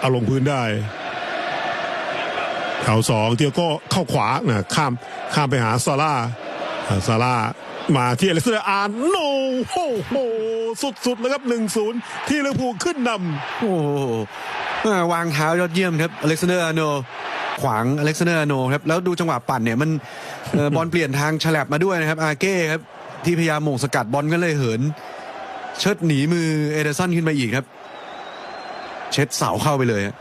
เอาลงพื้นได้เข่าสองเตียโก้เข้าขวานะข้ามข้ามไปหาซาร่าอ่าซาร่ามาที่อเล็กซานเดอร์อาร์โนโอ้โหสุดๆเลยครับ1-0ที่ลิเวอร์พูลขึ้นนำโอ้โหอ่าวางเท้ายอดเยี่ยมครับอเล็กซานเดอร์อาร์โนขวางอเล็กซานเดอร์อาร์โนครับแล้วดูจังหวะปั่นเนี่ยมันเอ่อบอลเปลี่ยนทางฉลับมาด้วยนะครับอาเก้ครับที่พยายามหม่งสกัดบอลก็เลยเหิน เชิดหนีมือเอเดอร์สันขึ้นไปอีกครับ เช็ดเสาเข้าไปเลยฮะ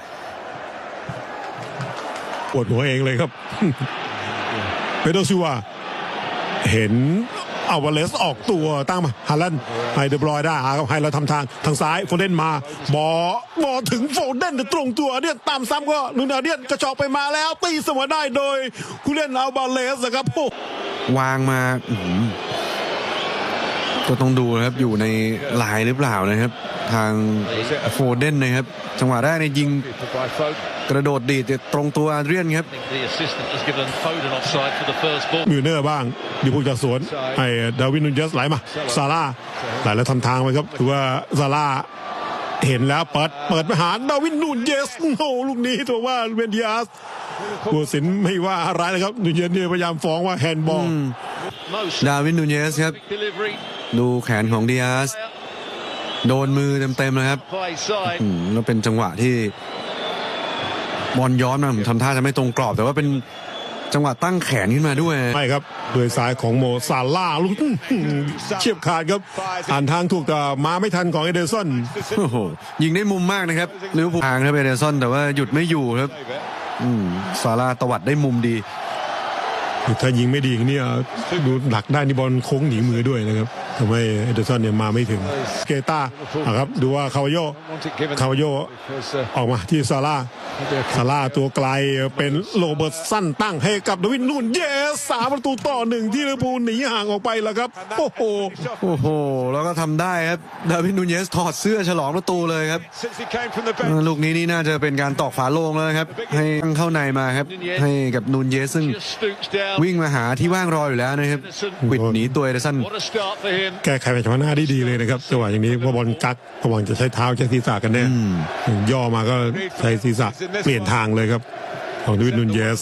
ปวดหัวเองเลยครับเปโดรซิลวาเห็นอาวาเลสออกตัวตั้งมาฮาลันด์ให้เดบรอยได้หาครับให้เราทำทางทางซ้ายโฟเดนมา บอบอถึงโฟเดนตรงตัวเนี่ยตามซ้ำก็นูนาเดียนกระชอกไปมาแล้วตีเสมอได้โดยคูเล่นอัลบาเลสนะครับโอ้วางมาอื้อหือก็ต้องดูนะครับอยู่ในลายหรือเปล่านะครับ ทางโฟเดนนะครับ จังหวะแรกเนี่ยยิง by Foden. กระโดดดีดตรงตัวอาเดรียนครับ The assistant has given Foden offside for the first ball. มิวเนอร์บ้างดิพูจากสวนให้ดาวินนูนเยสไหลมาซาร่าไหลแล้วทำทางไปครับถือว่าซาร่าเห็นแล้วเปิดเปิดไปหาดาวินนูนเยสโอ้โหลูกนี้ถือว่าเวนดิอาสผู้สินไม่ว่าอะไรนะครับนูนเยสเนี่ยพยายามฟ้องว่าแฮนด์บอล No ดาวินนูเนสครับ delivery ดูแขนของดิอาส โดนมือเต็มๆเลยครับ play side. อืมแล้วเป็นจังหวะที่บอลย้อนมาผมทำท่าจะไม่ตรงกรอบ แต่ว่าเป็นจังหวะตั้งแขนขึ้นมาด้วย ไม่ครับด้วยซ้ายของโมซาล่าห์ลูกอื้อหือเฉียบขาดครับอ่านทางถูกแต่มาไม่ทันของเอเดอร์สันโอ้โหยิงได้มุมมากนะครับลิเวอร์พูลทางครับเอเดอร์สันแต่ว่าหยุดไม่อยู่ครับอืมซาร่าตวัดได้มุมดี ถ้ายิงไม่ดีอย่างนี้ดูหลักได้นี่บอลโค้งหนีมือด้วยนะครับ ทำให้เอเดอร์สันเนี่ยมาไม่ถึงเกตาอะครับดูว่าคาวาโย Want it given คาวาโย because uh, ออกมาที่ซาร่าซาร่าตัวไกลเป็นโรเบิร์ตสันตั้งให้กับดาวินนูนเยสสามประตูต่อหนึ่งที่ลิเวอร์พูลหนีห่างออกไปแล้วครับ โอ้โหโอ้โหแล้วก็ทำได้ครับดาวินนูเยสถอดเสื้อฉลองประตูเลยครับ since he came from the เอ bench. อลูกนี้นี่น่าจะเป็นการตอกฝาโลงแล้วนะครับ ให้ตั้งเข้าในมาครับ ให้กับนูนเยสซึ่ง Just stoops down. วิ่งมาหาที่ว่างรออยู่แล้วนะครับกวิดหนีตัวเอเดอร์สัน What a start for him. แก้ไขไปชนะหน้าได้ดีเลยนะครับจังหวะอย่างนี้เพราะบอลกักระหว่างจะใช้เท้าใช้ศีรษะกันแน่ย่อมาก็ใช้ศีรษะเปลี่ยนทางเลยครับ ของดาวินนูนเยส